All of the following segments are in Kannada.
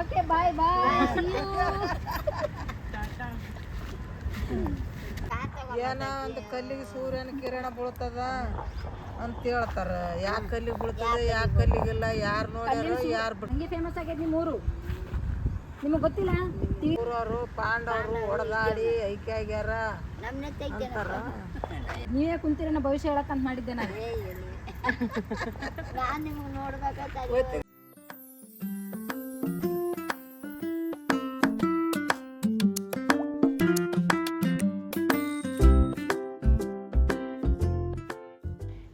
ಓಕೆ ಬಾಯ್ ಬಾಯ್ ಏನ ಒಂದು ಕಲ್ಲಿಗೆ ಸೂರ್ಯನ ಕಿರಣ ಬೀಳ್ತದ ಅಂತ ಹೇಳ್ತಾರ. ಯಾಕೆ ಕಲ್ಲಿಗೆ ಬೀಳ್ತದ ಯಾಕೆ ಕಲ್ಲಿಗೆಲ್ಲ ಯಾರು ನೋಡ್ಯಾರ ಯಾರು ಬಿಟ್ಟು ಹಂಗೆ ಫೇಮಸ್ ನಿಮ್ಮ ನಿಮ್ಮೂರು ನಿಮಗೆ ಗೊತ್ತಿಲ್ಲ? ಊರವರು ಪಾಂಡವರು ಹೊಡೆದಾಡಿ ಐಕ್ಯ ಆಗ್ಯಾರ ಅಂತಾರ. ನೀವೇ ಕುಂತಿರ ಭವಿಷ್ಯ ಹೇಳಕ್ಕಂತ ಮಾಡಿದ್ದೆ ನಾನು. ನಾನು ನಿಮ್ಗೆ ನೋಡ್ಬೇಕಾದ್ರೆ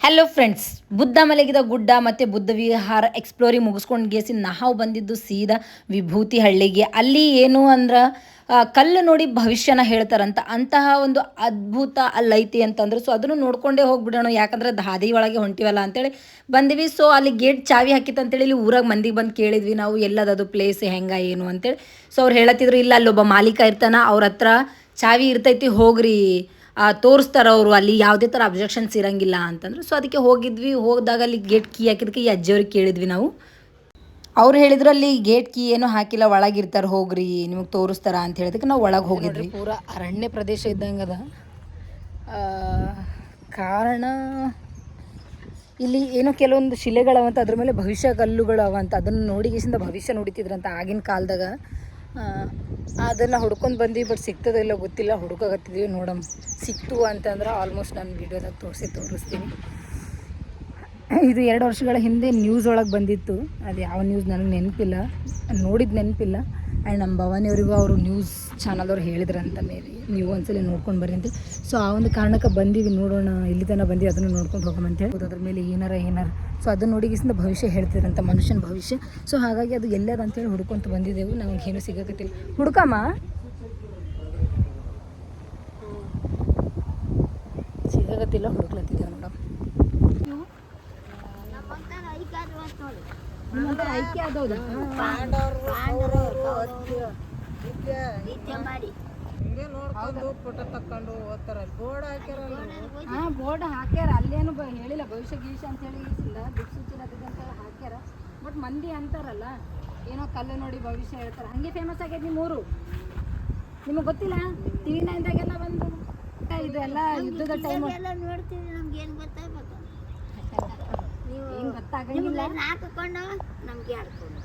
ಹಲೋ ಫ್ರೆಂಡ್ಸ್ ಬುದ್ಧ ಮಲಗಿದ ಗುಡ್ಡ ಮತ್ತು ಬುದ್ಧ ವಿಹಾರ ಎಕ್ಸ್ಪ್ಲೋರಿ ಮುಗಿಸ್ಕೊಂಡು ಗೇಸಿ ನಾವು ಬಂದಿದ್ದು ಸೀದಾ ವಿಭೂತಿ ಹಳ್ಳಿಗೆ. ಅಲ್ಲಿ ಏನು ಅಂದ್ರೆ ಕಲ್ಲು ನೋಡಿ ಭವಿಷ್ಯನ ಹೇಳ್ತಾರಂತ. ಅಂತಹ ಒಂದು ಅದ್ಭುತ ಅಲ್ಲೈತಿ ಅಂತಂದ್ರೆ. ಸೊ ಅದನ್ನು ನೋಡ್ಕೊಂಡೇ ಹೋಗ್ಬಿಡೋಣ. ಯಾಕಂದ್ರೆ ದಾದಿ ಒಳಗೆ ಹೊಂಟಿವಲ್ಲ ಅಂತೇಳಿ ಬಂದಿವಿ. ಸೊ ಅಲ್ಲಿ ಗೇಟ್ ಚಾವಿ ಹಾಕಿತ್ತು ಅಂತೇಳಿ ಇಲ್ಲಿ ಊರಾಗ ಮಂದಿಗೆ ಬಂದು ಕೇಳಿದ್ವಿ. ನಾವು ಎಲ್ಲದದು ಪ್ಲೇಸ್ ಹೆಂಗ, ಏನು ಅಂತೇಳಿ. ಸೊ ಅವ್ರು ಹೇಳತ್ತಿದ್ರು, ಇಲ್ಲ ಅಲ್ಲೊಬ್ಬ ಮಾಲೀಕ ಇರ್ತಾನ. ಅವ್ರ ಹತ್ರ ಚಾವಿ ಇರ್ತೈತಿ, ಹೋಗ್ರಿ. ತೋರಿಸ್ತಾರ ಅವರು ಅಲ್ಲಿ ಯಾವುದೇ ಥರ ಅಬ್ಜೆಕ್ಷನ್ಸ್ ಇರಂಗಿಲ್ಲ ಅಂತಂದ್ರೆ. ಸೊ ಅದಕ್ಕೆ ಹೋಗಿದ್ವಿ. ಹೋದಾಗ ಅಲ್ಲಿ ಗೇಟ್ ಕೀ ಹಾಕಿದಕ್ಕೆ ಈ ಅಜ್ಜಿಯವ್ರಿಗೆ ಕೇಳಿದ್ವಿ ನಾವು. ಅವ್ರು ಹೇಳಿದ್ರು ಅಲ್ಲಿ ಗೇಟ್ ಕೀ ಏನು ಹಾಕಿಲ್ಲ ಒಳಗಿರ್ತಾರೆ ಹೋಗ್ರಿ ನಿಮಗೆ ತೋರಿಸ್ತಾರ ಅಂತ ಹೇಳಿದಕ್ಕೆ ನಾವು ಒಳಗೆ ಹೋಗಿದ್ವಿ. ಪೂರ ಅರಣ್ಯ ಪ್ರದೇಶ ಇದ್ದಂಗೆ ಅದ. ಕಾರಣ ಇಲ್ಲಿ ಏನೋ ಕೆಲವೊಂದು ಶಿಲೆಗಳವಂತ ಅದ್ರ ಮೇಲೆ ಭವಿಷ್ಯ ಕಲ್ಲುಗಳು ಅವಂತ ಅದನ್ನು ನೋಡಿಗಿಸಿಂದ ಭವಿಷ್ಯ ನೋಡಿತಿದ್ರಂತ ಆಗಿನ ಕಾಲದಾಗ. ಅದನ್ನು ಹುಡ್ಕೊಂಡು ಬಂದ್ವಿ ಬಟ್ ಸಿಗ್ತದೋ ಇಲ್ಲ ಗೊತ್ತಿಲ್ಲ. ಹುಡುಕಾಗತ್ತಿದ್ವಿ ನೋಡಮ್. ಸಿಕ್ತು ಅಂತಂದ್ರೆ ಆಲ್ಮೋಸ್ಟ್ ನಾನು ವಿಡಿಯೋದಾಗ ತೋರಿಸಿ, ತೋರಿಸ್ತೀನಿ. ಇದು ಎರಡು ವರ್ಷಗಳ ಹಿಂದೆ ನ್ಯೂಸ್ ಒಳಗೆ ಬಂದಿತ್ತು. ಅದು ಯಾವ ನ್ಯೂಸ್ ನನಗೆ ನೆನಪಿಲ್ಲ. ನೋಡಿದ ನೆನಪಿಲ್ಲ. ಆ್ಯಂಡ್ ನಮ್ಮ ಭವಾನಿಯವರಿಗೂ ಅವರು ನ್ಯೂಸ್ ಚಾನಲ್ದವ್ರು ಹೇಳಿದ್ರಂತ ಮೇಲೆ ನೀವು ಒಂದ್ಸಲ ನೋಡ್ಕೊಂಡು ಬರ್ರಿ ಅಂತ ಸೊ ಆ ಒಂದು ಕಾರಣಕ್ಕೆ ಬಂದೀವಿ, ನೋಡೋಣ, ಇಲ್ಲಿ ತನಕ ಬಂದು ಅದನ್ನು ನೋಡ್ಕೊಂಡು ಹೋಗೋಣ ಅದ್ರ ಮೇಲೆ ಏನಾರ ಏನಾರ. ಸೊ ಅದನ್ನು ನೋಡಿಗಿಸಿಂದ ಭವಿಷ್ಯ ಹೇಳ್ತಿದ್ರಂತ, ಮನುಷ್ಯನ ಭವಿಷ್ಯ. ಸೊ ಹಾಗಾಗಿ ಅದು ಎಲ್ಲದ ಅಂತೇಳಿ ಹುಡ್ಕೊಂತ ಬಂದಿದ್ದೆವು. ನಮಗೆ ಏನೂ ಸಿಗಕತ್ತಿಲ್ಲ. ಹುಡುಕಮ್ಮ? ಸಿಗಕತ್ತಿಲ್ಲ, ಹುಡುಕ್ಲತ್ತಿದ್ದೇವೆ ಮೇಡಮ್ ಐಕ್ಯ ಮಾಡಿ. ಫೋಟೋ ತಕ್ಕೊಂಡು ಬೋರ್ಡ್ ಹಾಕ್ಯಾರಲ್ಲ ಹಾ ಬೋರ್ಡ್ ಹಾಕ್ಯಾರ. ಅಲ್ಲೇನು ಬ ಹೇಳಿಲ್ಲ. ಭವಿಷ್ಯ ಗೀಶ ಅಂತ ಹೇಳಿ ಇಲ್ಲ ದಿಕ್ಸೂಚನೆ ಅದು ಇದು ಅಂತ ಹೇಳಿ ಹಾಕ್ಯಾರ. ಬಟ್ ಮಂದಿ ಅಂತಾರಲ್ಲ ಏನೋ ಕಲ್ಲು ನೋಡಿ ಭವಿಷ್ಯ ಹೇಳ್ತಾರೆ. ಹಂಗೆ ಫೇಮಸ್ ಆಗ್ಯದ ನಿಮ್ಮ ಊರು? ನಿಮಗೆ ಗೊತ್ತಿಲ್ಲ? ಟಿವಿ ನೈನ್ದಾಗೆಲ್ಲ ಬಂದು ಇದೆಲ್ಲ ಯುದ್ಧದ ಟೈಮ್ ಎಲ್ಲ ನೋಡ್ತೀವಿ ನಮ್ಗೆ ಏನ್ ಗೊತ್ತಾಗ್ಬೇಕು ನೀವು ಗೊತ್ತಾಗಂಗಿಲ್ಲ. ನಿಮ್ಗೆ ಹಾಕಿಕೊಂಡು ನಮ್ಗೆ ಆಡ್ಕೊಂಡು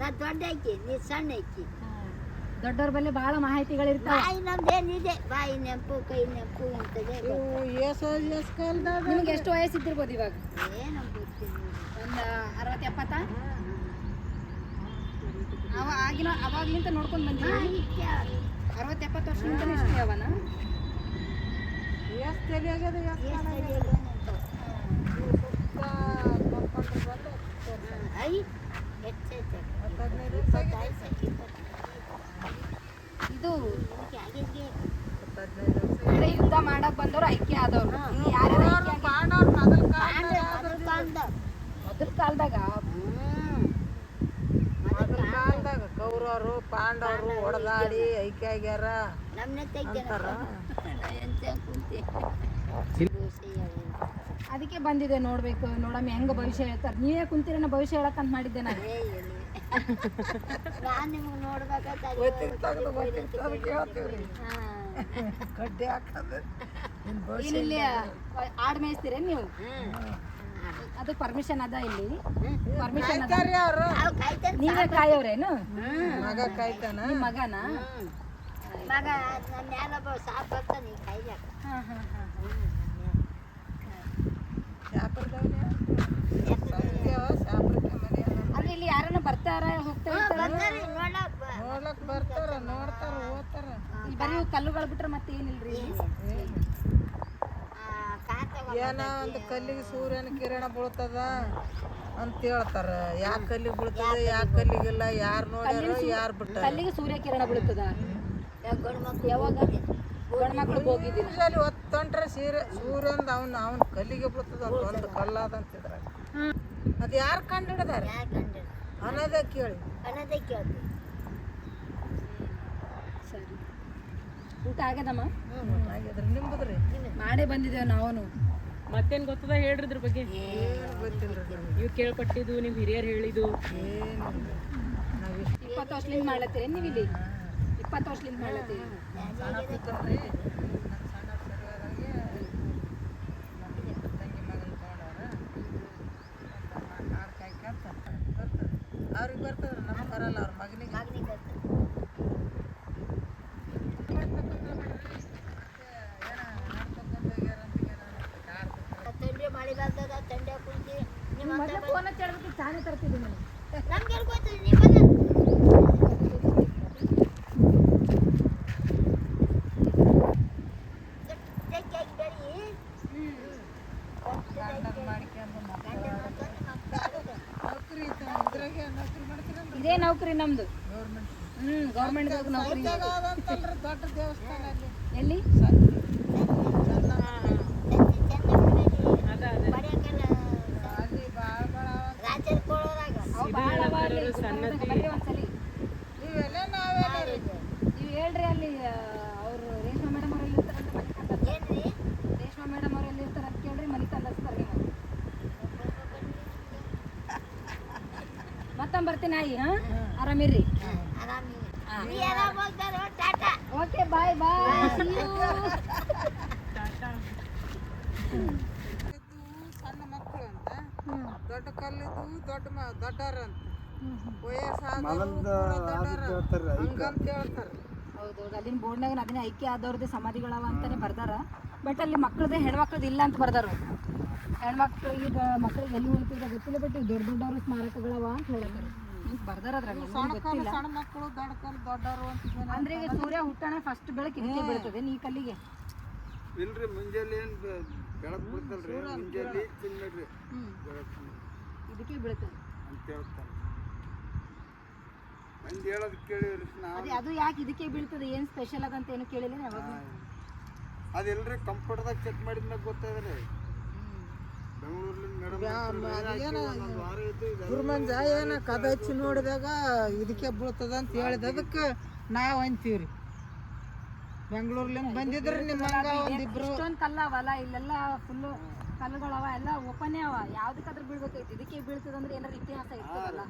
ನಾ ದೊಡ್ಡ ಐತಿ ನೀ ಸಣ್ಣ ಐತಿ ದೊಡ್ಡವ್ರ ಬಲ್ಲಿ ಬಹಳ ಮಾಹಿತಿಗಳಿರ್ತಾವೆ. ಬಾಯಿ ನಮ್ದೇನಿದೆ ಬಾಯಿ ನೆಂಪು ಕೈ ನೆಂಪು ಅಂತದೆ ನಿಮ್ಗೆ ಎಷ್ಟು ವಯಸ್ಸಿದ್ದಿರ್ಬೋದು ಇವಾಗ? ಏನು ಒಂದು ಅರವತ್ತು ಎಪ್ಪತ್ತ? ಅವ ಆಗಿನ ಅವಾಗ್ಲಿಂತ ನೋಡ್ಕೊಂಡು ಬಂದಿ ಅರವತ್ತು ಎಪ್ಪತ್ತು ವರ್ಷದಿಂದ ಇಷ್ಟೇ ಅವನ? ಎಷ್ಟು ತಲೆ ಆಗ್ಯದ ಇದು ಯುದ್ಧ ಮಾಡಕ್ ಬಂದವ್ರು ಐಕ್ಯ ಆದವ್ರು ಮೊದಲು ಕಾಲದಾಗ ಕಾಲದಾಗ ಕೌರವರು ಪಾಂಡವರು ಹೊಡೆದಾಡಿ ಐಕ್ಯ ಆಗ್ಯಾರ ಕುಂತಿ ಅದಕ್ಕೆ ಬಂದಿದೆ ನೋಡ್ಬೇಕು ನೋಡಮ್ಮ ಹೆಂಗ ಭವಿಷ್ಯ ಹೇಳ್ತಾರೆ. ನೀವೇ ಕುಂತಿರನ ಭವಿಷ್ಯ ಹೇಳಕ್ಕಂತ ಮಾಡಿದ್ದೆ ನಾನು. ಇಲ್ಲಿ ಆಡ್ ಮೇಯಿಸ್ತೀರ ನೀವು? ಅದು ಪರ್ಮಿಷನ್ ಅದ ಇಲ್ಲಿ. ಪರ್ಮಿಷನ್ ನಾವು ಕಾಯೋರೇನು? ಮಗ ಕಾಯ್ತಾನ? ಮಗನ? ಮಗ ನನ್ನ ಸಾಪ್ ಬರ್ತಾನೆ ಕಾಯ್ಯಾಕ ಹಾ ಹಾ ಹಾ ಶಾಪರ್ದವ್ನೆ ಸಂಜೆವ ಶಾಪರ್ಗೆ ಮನೆ ಅದ. ಅಂದ್ರೆ ಇಲ್ಲಿ ಯಾರನ್ನ ಬರ್ತಾರ ಹೋಗ್ತಾ. ನೋಡ್ಲಕ್ ಬರ್ತಾರ ನೋಡ್ತಾರ ಓದ್ತಾರ. ಇಲ್ಲಿ ಬರೀ ಕಲ್ಲುಗಳು ಬಿಟ್ರೆ ಮತ್ತೆ ಏನಿಲ್ರಿ ಆ, ಕಾಂತ ಏನ ಒಂದು ಕಲ್ಲಿಗೆ ಸೂರ್ಯನ ಕಿರಣ ಬೀಳ್ತದ ಅಂತ ಹೇಳ್ತಾರ. ಯಾಕ ಕಲ್ಲಿಗೆ ಬೀಳ್ತದ ಯಾಕ ಕಲ್ಲಿಗೆಲ್ಲ ಯಾರು ನೋಡ್ಯಾರ ಯಾರು ಬಿಟ್ಟಾರ. ಕಲ್ಲಿಗೆ ಸೂರ್ಯ ಕಿರಣ ಬೀಳ್ತದ? ಯಾವಾಗ? ಗಂಡ ಮಕ್ಳು ಹೋಗಿದ್ದೀನಿ ಹೊತ್ತೊಂಟ್ರೆ ಸೀರೆ ಸೂರ್ಯಂದ ಅವನ್ ಅವನ್ ಕಲ್ಲಿಗೆ ಬಿಡ್ತದ ಅಂತ ಒಂದು ಕಲ್ಲಾದ ಅಂತಿದ್ರ ಅದ್ ಯಾರು ಕಂಡು ಹಿಡಿದಾರೆ ಯಾರು ಕಂಡು ಅನ್ನೋದೇ ಕೇಳಿ. ಅನ್ನೋದೇ ಕೇಳಿ ಸರಿ. ಊಟ ಆಗ್ಯದಮ್ಮ? ಹ್ಮ್ ಆಗಿದ್ರಿ ನಿಂಬುದ್ರಿ ಮಾಡೇ ಬಂದಿದ್ದೇವೆ ನಾವು ಮತ್ತೇನ್ ಗೊತ್ತದ ಹೇಳ್ರಿ ಇದ್ರ ಬಗ್ಗೆ ನೀವು ಕೇಳ್ಪಟ್ಟಿದ್ದು ನಿಮ್ ಹಿರಿಯರ್ ಹೇಳಿದ್ದು. ಇಪ್ಪತ್ತು ವರ್ಷದಿಂದ ಮಾಡ್ಲತ್ತೀರಿ ನೀವು ಇಲ್ಲಿ ಇಪ್ಪತ್ತು ವರ್ಷದಿಂದ ಮಾಡ್ಲತ್ತೀರಿ? ಹತ್ರ ಫೋನ್ ಹಚ್ಚಿ ಹೇಳ್ಬೇಕು ಚಾನೆ ತರ್ತಿದ್ದೀನಿ ನಾನು. ನಮ್ಗೆ ಹೇಳ್ಕೊತೀರಿ ನೀವು ಇದೇ ನೌಕರಿ ನಮ್ದು. ಗೌರ್ಮೆಂಟ್ ಹ್ಞೂ ಗೌರ್ಮೆಂಟ್ ನೌಕರಿ. ದೊಡ್ಡ ದೇವಸ್ಥಾನ ಅಲ್ಲಿ. ಎಲ್ಲಿ ಅದ ಅದ ಅಲ್ಲಿ ಭಾಳ ಭಾಳ ರಾಜರ ಕೊಳೋರಾಗ ಅವು ಭಾಳ ಅವ ಅಲ್ಲಿ ಬರ್ರಿ ಒಂದ್ಸಲಿ ಇವೆಲ್ಲ ನಾವೆಲ್ಲ ರೀ ನೀವು ಹೇಳ್ರಿ ಅಲ್ಲಿ ಅವರು ರೇಷ್ಮಾ ಮೇಡಮ್ ಅವ್ರು ಎಲ್ಲಿ ಇರ್ತಾರಂತ ಮನೆ ಏನ್ರಿ? ರೇಷ್ಮಾ ಮೇಡಮ್ ಅವ್ರು ಎಲ್ಲಿ ಇರ್ತಾರ ಅಂತ ಕೇಳ್ರಿ ಮನೆ ತಂದಸ್ತಾರೆ ಮತ್ತೊಮ್ಮೆ ಬರ್ತೀನಿ ಆಯಿ ಹಾಂ? ಆರಾಮಿರ್ರಿ? ಆರಾಮಿ ನೀ ಆರಾಮ್ ಹೋಗ್ತಾರೋ ಟಾಟಾ? ಓಕೆ ಬಾಯ್ ಬಾಯ್. ಸಣ್ಣ ಮಕ್ಕಳು ಅಂತ. ದೊಡ್ಡ ಕಲ್ಲಿದ್ದು ದೊಡ್ಡ ಮ ದೊಡ್ಡವ್ರ ಅಂತ ಹೌದು ಅಲ್ಲಿನ ಬೋರ್ಡ್ನಾಗ ಅದನ್ನೇ ಐಕ್ಯ ಆದವ್ರದ್ದು ಸಮಾಧಿಗಳವ ಅಂತಾನೆ ಬರ್ದಾರ. ಬಟ್ ಅಲ್ಲಿ ಮಕ್ಕಳದ್ದು ಹೆಣ್ಮಕ್ಳದ್ದು ಇಲ್ಲ ಅಂತ ಬರ್ದಾರ. ಹೆಣ್ಮಕ್ಳು ಈಗ ಮಕ್ಕಳಿಗೆ ಎಲ್ಲಿ ಉಳಿತಿದ್ರೆ ಗೊತ್ತಿಲ್ಲ ಬಟ್ ದೊಡ್ಡ ದೊಡ್ಡವ್ರ ಸ್ಮಾರಕಗಳವ ಅಂತ ಹೇಳ್ತಾರೆ ಬರ್ದಾರ ಅದ್ರಾಗ ಗೊತ್ತಿಲ್ಲ. ಸಣ್ಣ ಮಕ್ಕಳು ದೊಡ್ಡ ಕಲ್ಲು ದೊಡ್ಡವರು ಅಂತ ಅಂದ್ರೆ ಈಗ ಸೂರ್ಯ ಹುಟ್ಟಣ ಫಸ್ಟ್ ಬೆಳಕು ಇದಕ್ಕೆ ಬೀಳ್ತದೆ ನೀ ಕಲ್ಲಿಗೆ. ಇಲ್ರಿ ಮುಂಜಾನೆ ಏನು ಬೆಳಕು ಬಿಡ್ತಲ್ರಿ ಮುಂಜಾನೆ ತಿನ್ನಡ್ರಿ ಬೆಳಕು. ಇದಕ್ಕೆ ಬೀಳ್ತದೆ. ಅಂತ ಹೇಳ್ತಾರೆ. ಮಂದಿ ಹೇಳೋದು ಕೇಳಿವ್ರಿ ನಾವು ಅದೇ ಅದು ಯಾಕೆ ಇದಕ್ಕೆ ಬೀಳ್ತದೆ? ಏನು ಸ್ಪೆಷಲ್ ಆಗಂತ ಏನು ಕೇಳಿಲ್ಲ ಯಾವಾಗ ಅದಿಲ್ರಿ ಕಂಪ್ಯೂಟರ್ದಾಗ ಚೆಕ್ ಮಾಡಿದ್ಮೇಲೆ ಗೊತ್ತಾದ್ರಿ ಗುರುಮಂಜ ಏನ ಕದ ಹಚ್ಚಿ ನೋಡಿದಾಗ ಇದಕ್ಕೆ ಬೀಳ್ತದ ಅಂತ ಹೇಳಿದ ಅದಕ್ಕೆ ನಾವು ಅಂತೀವ್ರಿ. ಬೆಂಗಳೂರ್ಲಿಂದ ಬಂದಿದ್ರಿ ನಿಮ್ಮ ಇಷ್ಟೊಂದು ಕಲ್ಲ ಅವಲ್ಲ ಇಲ್ಲೆಲ್ಲ ಫುಲ್ಲು ಕಲ್ಲುಗಳವ ಎಲ್ಲ ಓಪನ್ನೇ ಅವ. ಯಾವ್ದಕ್ಕಾದ್ರೂ ಬೀಳ್ಬೇಕೈತಿ ಇದಕ್ಕೆ ಬೀಳ್ತದಂದ್ರೆ ಏನಾರ ಇತಿಹಾಸ ಇರ್ತದಲ್ಲ.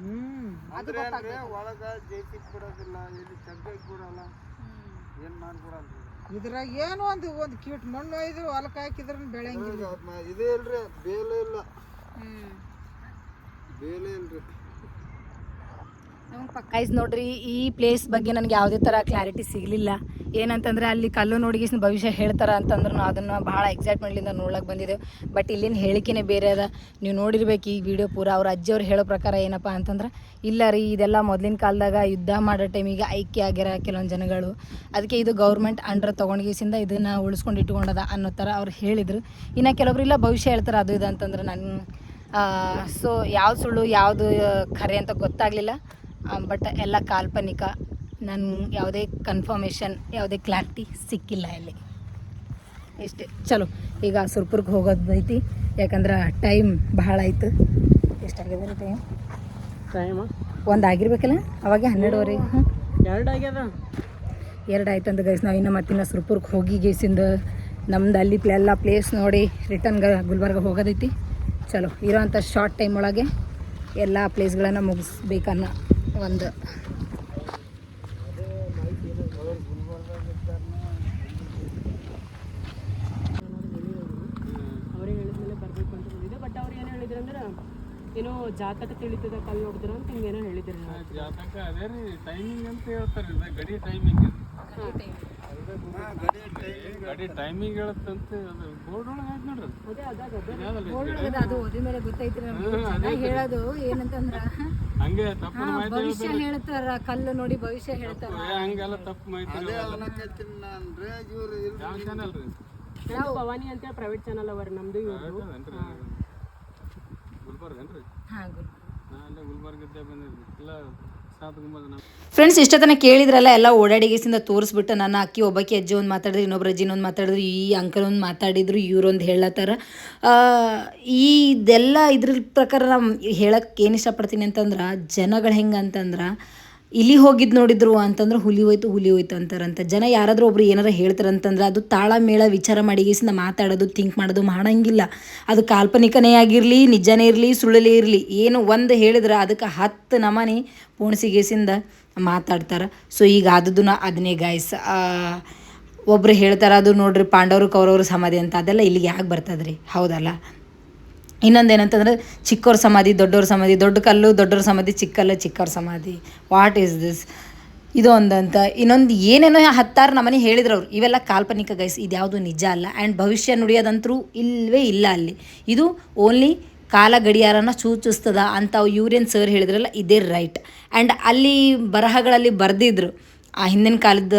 ಅದು ಅಂದ್ರೆ ಒಳಗ ಜೇಸಿ ಬಿಡೋದಿಲ್ಲ ಇಲ್ಲಿ ಚಗ್ಗಾಗಿ ಬಿಡಲ್ಲ ಏನ್ ಮಾಡ್ಬಿಡಲ್ರಿ ಇದ್ರಾಗ ಏನು ಒಂದು ಒಂದು ಕೀಟ್ ಮಣ್ಣು ಒಯ್ದು ಹೊಲಕ್ಕೆ ಹಾಕಿದ್ರ ಬೆಳೆಯಂಗಿಲ್ಲ. ಇದೇ ಇಲ್ರಿ ಬೇಲೆ ಇಲ್ಲ. ಬೇಲೆ ಇಲ್ರಿ. ಗೈಸ್ ನೋಡ್ರಿ, ಈ ಪ್ಲೇಸ್ ಬಗ್ಗೆ ನನಗೆ ಯಾವುದೇ ಥರ ಕ್ಲಾರಿಟಿ ಸಿಗಲಿಲ್ಲ. ಏನಂತಂದ್ರೆ ಅಲ್ಲಿ ಕಲ್ಲು ನೋಡಿಗಿಸ್ ಭವಿಷ್ಯ ಹೇಳ್ತಾರ ಅಂತಂದ್ರೆ ನಾವು ಅದನ್ನು ಭಾಳ ಎಕ್ಸೈಟ್ಮೆಂಟ್ಲಿಂದ ನೋಡ್ಲಕ್ಕೆ ಬಂದಿದ್ದೆವು ಬಟ್ ಇಲ್ಲಿನ ಹೇಳಿಕೆನೇ ಬೇರೆ ಅದ. ನೀವು ನೋಡಿರ್ಬೇಕು ಈ ವಿಡಿಯೋ ಪೂರ, ಅವ್ರ ಅಜ್ಜಿಯವ್ರು ಹೇಳೋ ಪ್ರಕಾರ ಏನಪ್ಪ ಅಂತಂದ್ರೆ, ಇಲ್ಲ ರೀ, ಇದೆಲ್ಲ ಮೊದಲಿನ ಕಾಲದಾಗ ಯುದ್ಧ ಮಾಡೋ ಟೈಮಿಗೆ ಐಕ್ಯ ಆಗ್ಯಾರ ಕೆಲವೊಂದು ಜನಗಳು. ಅದಕ್ಕೆ ಇದು ಗೌರ್ಮೆಂಟ್ ಅಂಡರ್ ತೊಗೊಂಡ್ಗೀಸಿಂದ ಇದನ್ನು ಉಳಿಸ್ಕೊಂಡು ಇಟ್ಕೊಂಡದ ಅನ್ನೋ ಥರ ಅವ್ರು ಹೇಳಿದರು. ಇನ್ನು ಕೆಲವೊಬ್ರು ಇಲ್ಲ, ಭವಿಷ್ಯ ಹೇಳ್ತಾರೆ ಅದು ಇದು ಅಂತಂದ್ರೆ ನನ್ನ ಸೊ ಯಾವ ಸುಳ್ಳು, ಯಾವುದು ಖರೆ ಅಂತ ಗೊತ್ತಾಗಲಿಲ್ಲ. ಬಟ್ ಎಲ್ಲ ಕಾಲ್ಪನಿಕ. ನಾನು ಯಾವುದೇ ಕನ್ಫರ್ಮೇಷನ್ ಯಾವುದೇ ಕ್ಲಾರಿಟಿ ಸಿಕ್ಕಿಲ್ಲ ಇಲ್ಲಿ. ಇಷ್ಟೇ. ಚಲೋ. ಈಗ ಸುರ್ಪುರ್ಗೆ ಹೋಗೋದು ಐತಿ. ಯಾಕಂದ್ರೆ ಟೈಮ್ ಬಹಳ ಆಯ್ತು. ಎಷ್ಟಾಗಿದೆ ರೀ ಟೈಮ್ ಟೈಮ್ ಒಂದು ಆಗಿರ್ಬೇಕಲ್ಲ? ಅವಾಗೆ ಹನ್ನೆರಡುವರೆ. ಎರಡು ಆಗ್ಯದ? ಎರಡು ಆಯ್ತು ಅಂತ ಗೈಸ್ ನಾವು ಇನ್ನು ಮತ್ತಿನ್ನ ಸುರ್ಪುರ್ಗೆ ಹೋಗಿ ಗೇಸಿಂದ ನಮ್ದು ಅಲ್ಲಿ ಪ್ಲೇ ಎಲ್ಲ ಪ್ಲೇಸ್ ನೋಡಿ ರಿಟರ್ನ್ ಗುಲ್ಬರ್ಗ ಹೋಗೋದೈತಿ ಚಲೋ. ಇರೋವಂಥ ಶಾರ್ಟ್ ಟೈಮ್ ಒಳಗೆ ಎಲ್ಲ ಪ್ಲೇಸ್ಗಳನ್ನು ಮುಗಿಸ್ಬೇಕನ್ನೋ ಒಂದು. ಅವ್ರಿಗೆ ಹೇಳಿದ್ಮೇಲೆ ಬರ್ಬೇಕು ಅಂತ ಬಂದಿದ್ದೆ ಬಟ್ ಅವ್ರು ಏನು ಹೇಳಿದ್ರು ಅಂದ್ರೆ ಏನೋ ಜಾತಕ ತಿಳಿತದ ಕಲ್ ನೋಡಿದ್ರ ಅಂತ ಹಿಂಗೇನೋ ಹೇಳಿದ್ರು. ಜಾತಕ ಅದೇ ರೀ ಟೈಮಿಂಗ್ ಅಂತ ಹೇಳ್ತಾರೆ ಇದು ಗಡಿ ಟೈಮಿಂಗ್ ಗಡಿ ಟೈಮಿಂಗ್ ಹೇಳುತ್ತಂತ ಅದು ಬೋರ್ಡ್ ಒಳಗೆ ಆಯ್ತು ನೋಡ್ರಿ ಅದು. ಅದಾಗ ಓದಿದ ಮೇಲೆ ಗೊತ್ತೈತ್ರಿ ಹೇಳೋದು ಏನಂತಂದ್ರ. ಹಂಗೆ ತಪ್ಪು ಹಾ, ಮಾಹಿತಿ ಭವಿಷ್ಯ ಹೇಳ್ತಾರ. ಕಲ್ಲು ನೋಡಿ ಭವಿಷ್ಯ ಹೇಳ್ತಾರ. ಏ, ಹಂಗೆಲ್ಲ ತಪ್ಪು ಮಾಹಿತಿ ಅದೇ ಅವನಕೈತಿನ ಅಂದ್ರೆ ಇವ್ರು ಇಲ್ರಿ ಯಾವ ಚಾನಲ್ ರೀ. ನಾವು ಭವಾನಿ ಅಂತ ಪ್ರೈವೇಟ್ ಚಾನಲ್ ಅವರ್ ನಮ್ದು ಇವ್ರದ್ದು ಹೌದೇನ್ರಿ ಗುಲ್ಬರ್ಗ ಏನ್ರಿ? ಹಾಂ ನಾ ಅಲ್ಲೇ ಗುಲ್ಬರ್ಗ ಇದ್ದೇ ಬಂದಿದ್ರಿ ಫ್ರೆಂಡ್ಸ್ ಇಷ್ಟತನ ಕೇಳಿದ್ರಲ್ಲ, ಎಲ್ಲ ಓಡಾಡಿಗೆಸಿಂದ ತೋರಿಸ್ಬಿಟ್ಟು ನನ್ನ ಅಕ್ಕಿ, ಒಬ್ಬಾಕಿ, ಅಜ್ಜಿ ಒಂದು ಮಾತಾಡಿದ್ರು, ಇನ್ನೊಬ್ರು ಅಜ್ಜಿ ಒಂದು ಮಾತಾಡಿದ್ರು, ಈ ಅಂಕಲ್ ಒಂದು ಮಾತಾಡಿದ್ರು ಇವ್ರೊಂದು ಹೇಳತ್ತಾರ. ಈ ಇದೆಲ್ಲ ಇದ್ರ ಪ್ರಕಾರ ನಾವು ಹೇಳಕ್ಕೆ ಏನು ಇಷ್ಟಪಡ್ತೀನಿ ಅಂತಂದ್ರೆ, ಜನಗಳು ಹೆಂಗೆ ಅಂತಂದ್ರೆ ಇಲಿ ಹೋಗಿದ್ದು ನೋಡಿದ್ರು ಅಂತಂದ್ರೆ ಹುಲಿ ಹೋಯ್ತು ಹುಲಿ ಹೋಯ್ತು ಅಂತಾರಂತ. ಜನ ಯಾರಾದರೂ ಒಬ್ರು ಏನಾರ ಹೇಳ್ತಾರಂತಂದ್ರೆ ಅದು ತಾಳ ಮೇಳ ವಿಚಾರ ಮಾಡಿಗೇಸಿಂದ ಮಾತಾಡೋದು ಥಿಂಕ್ ಮಾಡೋದು ಮಾಡಂಗಿಲ್ಲ. ಅದು ಕಾಲ್ಪನಿಕನೇ ಆಗಿರಲಿ, ನಿಜನೇ ಇರಲಿ ಸುಳ್ಳಲೇ ಇರಲಿ, ಏನು ಒಂದು ಹೇಳಿದ್ರೆ ಅದಕ್ಕೆ ಹತ್ತು ನಮನಿ ಪೋಣಿಸಿಗೇಸಿಂದ ಮಾತಾಡ್ತಾರೆ. ಸೊ ಈಗ ಅದನ್ನ ಅದನ್ನೇ ಗಾಯ್ಸ್ ಒಬ್ರು ಹೇಳ್ತಾರೆ ಅದು ನೋಡ್ರಿ ಪಾಂಡವರು ಕೌರವರು ಸಮಾಧಿ ಅಂತ, ಅದೆಲ್ಲ ಇಲ್ಲಿಗೆ ಯಾಕೆ ಬರ್ತದ್ರಿ ಹೌದಲ್ಲ? ಇನ್ನೊಂದು ಏನಂತಂದ್ರೆ ಚಿಕ್ಕವ್ರ ಸಮಾಧಿ ದೊಡ್ಡವ್ರ ಸಮಾಧಿ, ದೊಡ್ಡ ಕಲ್ಲು ದೊಡ್ಡವ್ರ ಸಮಾಧಿ ಚಿಕ್ಕ ಕಲ್ಲು ಚಿಕ್ಕವ್ರ ಸಮಾಧಿ. ವಾಟ್ ಈಸ್ ದಿಸ್ ಇದು ಒಂದಂತ. ಇನ್ನೊಂದು ಏನೇನೋ ಹತ್ತಾರು ನಮ್ಮನೆ ಹೇಳಿದ್ರು ಅವ್ರು. ಇವೆಲ್ಲ ಕಾಲ್ಪನಿಕ ಗೈಸ್ ಇದ್ಯಾವುದು ನಿಜ ಅಲ್ಲ. ಆ್ಯಂಡ್ ಭವಿಷ್ಯ ನುಡಿಯೋದಂತರೂ ಇಲ್ಲವೇ ಇಲ್ಲ ಅಲ್ಲಿ. ಇದು ಓನ್ಲಿ ಕಾಲ ಗಡಿಯಾರನ ಸೂಚಿಸ್ತದ ಅಂತ ಯೂರಿಯನ್ ಸರ್ ಹೇಳಿದ್ರಲ್ಲ, ಇದೇ ರೈಟ್ ಆ್ಯಂಡ್ ಅಲ್ಲಿ ಬರಹಗಳಲ್ಲಿ ಬರೆದಿದ್ರು. ಆ ಹಿಂದಿನ ಕಾಲದ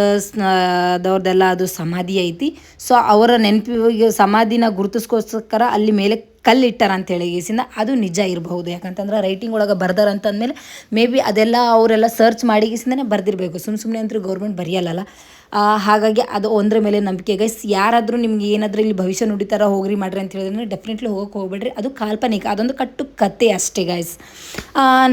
ದವ್ರದ್ದೆಲ್ಲ ಅದು ಸಮಾಧಿ ಐತಿ. ಸೊ ಅವರ ನೆನಪಿಗೆ ಸಮಾಧಿನ ಗುರುತಿಸ್ಕೋಸ್ಕರ ಅಲ್ಲಿ ಮೇಲೆ ಕಲ್ಲಿಟ್ಟಾರ ಅಂತ ಹೇಳಿ ಗೇಸಿಂದ ಅದು ನಿಜ ಇರಬಹುದು. ಯಾಕಂತಂದ್ರೆ ರೈಟಿಂಗ್ ಒಳಗೆ ಬರ್ದಾರ ಅಂತಂದಮೇಲೆ ಮೇ ಬಿ ಅದೆಲ್ಲ ಅವರೆಲ್ಲ ಸರ್ಚ್ ಮಾಡಿಗಿಸಿಂದನೇ ಬರ್ದಿರಬೇಕು. ಸುಮ್ಮ ಸುಮ್ಮನೆ ಅಂತೂ ಗೌರ್ಮೆಂಟ್ ಬರೆಯಲ್ಲಲ್ಲ. ಆ, ಹಾಗಾಗಿ ಅದು ಒಂದ್ರ ಮೇಲೆ ನಂಬಿಕೆ. ಗೈಸ್ ಯಾರಾದರೂ ನಿಮ್ಗೆ ಏನಾದರೂ ಇಲ್ಲಿ ಭವಿಷ್ಯ ನುಡಿತಾರ, ಹೋಗ್ರಿ ಮಾಡ್ರಿ ಅಂತ ಹೇಳಿದ್ರೆ ಡೆಫಿನೆಟ್ಲಿ ಹೋಗೋಕೆ ಹೋಗ್ಬೇಡ್ರಿ. ಅದು ಕಾಲ್ಪನಿಕ, ಅದೊಂದು ಕಟ್ಟು ಕತೆ ಅಷ್ಟೇ ಗೈಸ್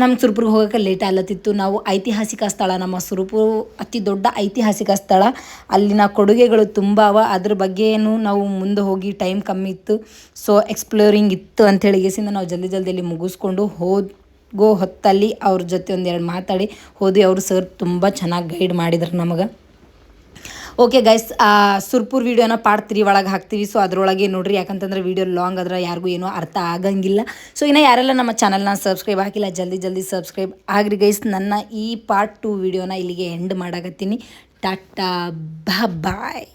ನಮ್ಮ ಸುರಪುರ್ಗೆ ಹೋಗೋಕೆ ಲೇಟ್ ಆಗ್ಲತ್ತಿತ್ತು. ನಾವು ಐತಿಹಾಸಿಕ ಸ್ಥಳ, ನಮ್ಮ ಸುರಪುರ ಅತಿ ದೊಡ್ಡ ಐತಿಹಾಸಿಕ ಸ್ಥಳ. ಅಲ್ಲಿನ ಕೊಡುಗೆಗಳು ತುಂಬ ಅವ. ಅದ್ರ ಬಗ್ಗೆನೂ ನಾವು ಮುಂದೆ ಹೋಗಿ ಟೈಮ್ ಕಮ್ಮಿ ಇತ್ತು. ಸೊ ಎಕ್ಸ್ಪ್ಲೋರಿಂಗ್ ಇತ್ತು ಅಂತ ಹೇಳಿಗೆಸಿಂದ ನಾವು ಜಲ್ದಿ ಜಲ್ದಿ ಇಲ್ಲಿ ಮುಗಿಸ್ಕೊಂಡು ಹೋಗೋ ಹೊತ್ತಲ್ಲಿ ಅವ್ರ ಜೊತೆ ಒಂದೆರಡು ಮಾತಾಡಿ. ಹೋದಿ ಅವರು ಸರ್ ತುಂಬ ಚೆನ್ನಾಗಿ ಗೈಡ್ ಮಾಡಿದ್ರು ನಮಗೆ. ಓಕೆ ಗೈಸ್ ಸುರ್ಪುರ್ ವೀಡಿಯೋನ ಪಾರ್ಟ್ ತ್ರೀ ಒಳಗೆ ಹಾಕ್ತೀವಿ. ಸೊ ಅದರೊಳಗೆ ನೋಡ್ರಿ, ಯಾಕಂತಂದ್ರೆ ವೀಡಿಯೋ ಲಾಂಗ್ ಆದ್ರೆ ಯಾರಿಗೂ ಏನೂ ಅರ್ಥ ಆಗಂಗಿಲ್ಲ. ಸೊ ಇನ್ನು ಯಾರೆಲ್ಲ ನಮ್ಮ ಚಾನಲ್ನ ಸಬ್ಸ್ಕ್ರೈಬ್ ಹಾಕಿಲ್ಲ ಜಲ್ದಿ ಜಲ್ದಿ ಸಬ್ಸ್ಕ್ರೈಬ್ ಆಗ್ರಿ ಗೈಸ್ ನನ್ನ ಈ ಪಾರ್ಟ್ ಟು ವೀಡಿಯೋನ ಇಲ್ಲಿಗೆ ಎಂಡ್ ಮಾಡಾಕತ್ತೀನಿ. ಟಾಟಾ ಬಾಯ್.